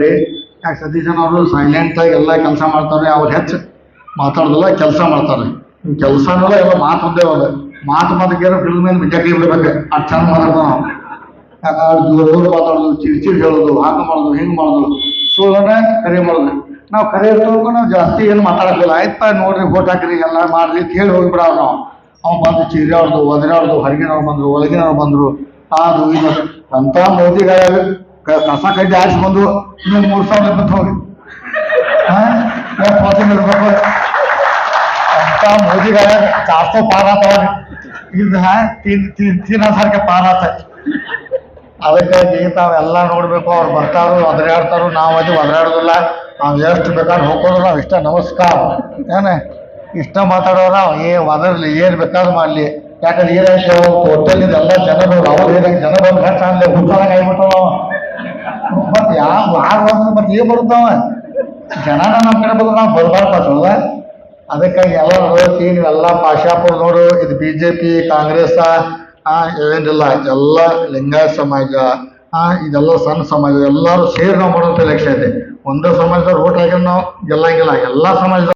ಹೇಳ್ರಿ ಯಾಕೆ ಸತೀಶ್ ಅವರು ಸೈಲೆಂಟ್ ಆಗಿ ಎಲ್ಲ ಕೆಲಸ ಮಾಡ್ತಾರೆ ಅವ್ರು ಹೆಚ್ಚು ಮಾತಾಡೋದಿಲ್ಲ ಕೆಲಸ ಮಾಡ್ತಾರೆ ಕೆಲಸ ಅನ್ನೋಲ್ಲ ಎಲ್ಲ ಮಾತು ಒಂದೇ ಹೋದ ಮಾತು ಮಾತಕ್ಕೆ ಫಿಲ್ಮ್ ಮೇಲೆ ಬಿಜೆಪಿ ಬಿಡ್ಬೇಕು. ಅಷ್ಟು ಚಂದ ಮಾತಾಡ್ತಾವ ನಾವು ಯಾಕಂದ್ರೆ ದೂರ ಮಾತಾಡೋದು ಚಿರ್ಚಿರ್ ಹೇಳೋದು, ಹಾಕ ಮಾಡೋದು, ಹಿಂಗೆ ಮಾಡೋದು. ಸುಳ್ಳನ್ನ ಕರೆ ಮಾಡೋದು. ನಾವು ಕರೆ ಇರ್ತವಕ್ಕೂ ನಾವು ಜಾಸ್ತಿ ಏನು ಮಾತಾಡೋದಿಲ್ಲ ಆಯ್ತಾ ನೋಡ್ರಿ ಫೋಟ್ ಹಾಕ್ರಿ, ಎಲ್ಲ ಮಾಡ್ರಿ ಹೇಳಿ ಹೋಗಿಬಿಡೋರು ನಾವು. ಅವ್ನು ಬಂದು ಚಿರಿಯವ್ರದ್ದು ಒದರವ್ರದ್ದು ಹೊರಗಿನವ್ರು ಬಂದರು, ಒಳಗಿನವ್ರು ಬಂದರು. ಅದು ಇದು ಅಂತ ಮೋದಿಗಳ ಕಸ ಕಡ್ಡಿ ಆರಿಸ್ಕೊಂಡು ಇನ್ನೊಂದು ಮೂರು ಸಾವಿರ ಬಂದು ಹೋಗಿ. ಇರ್ಬೇಕು ಅಂತ ಮೋದಿ ಜಾಸ್ತಿ ಪಾರ ಆತವ ಇದು ತೀನ್ ತೀನ್ ತೀನ್ ಆತ ಅದಕ್ಕಾಗಿ ತಾವೆಲ್ಲ ನೋಡ್ಬೇಕು, ಅವ್ರು ಬರ್ತಾರು, ಒದರಾಡ್ತಾರು, ನಾವು ಅದು ಒದರಾಡೋದಿಲ್ಲ. ನಾವು ಎಷ್ಟು ಬೇಕಾದ್ರೆ ಹೋಗೋದು ನಾವು ಇಷ್ಟ ನಮಸ್ಕಾರ. ಏನೇ? ಇಷ್ಟ ಮಾತಾಡೋರು ಏ, ಒದರ್ಲಿ, ಏನು ಬೇಕಾದ್ರೂ ಮಾಡಲಿ. ಯಾಕಂದ್ರೆ ಏನಾಯ್ತು ಹೋಟೆಲಿಂದ ಇದೆಲ್ಲ ಜನರು, ಅವ್ರು ಏನಾಗಿ ಜನ ಬಂದು ಹೆಚ್ಚು ಅಂದ್ರೆ ಹುಟ್ಟಾಗ ಮತ್ತೆ ಯಾವ ಆರು ವರ್ಷ ಮತ್ತೆ ಈಗ ಬರುತ್ತಾವ? ಜನನ ನಮ್ಮ ಕಡೆ ಬಂದ್ರೆ ನಾವು ಬರಬಾರ್ದು ಅದಕ್ಕಾಗಿ ಎಲ್ಲ ಹೋಗಿ ನೀವೆಲ್ಲ ಪಾಶಾಪುರ ನೋಡು, ಇದು ಬಿ ಜೆ ಪಿ ಕಾಂಗ್ರೆಸ್ ಏನಿಲ್ಲ, ಎಲ್ಲ ಲಿಂಗಾಯತ ಸಮಾಜ ಇದೆಲ್ಲ ಸಣ್ಣ ಸಮಾಜ, ಎಲ್ಲರೂ ಸೇರಿ ನಾವು ಮಾಡೋಂಥ ಎಲೆಕ್ಷನ್ ಇದೆ. ಒಂದೇ ಸಮಾಜದವ್ರು ಓಟ್ ಹಾಕಿದ್ರೆ ನಾವು ಗೆಲ್ಲಂಗಿಲ್ಲ, ಎಲ್ಲ ಸಮಾಜದ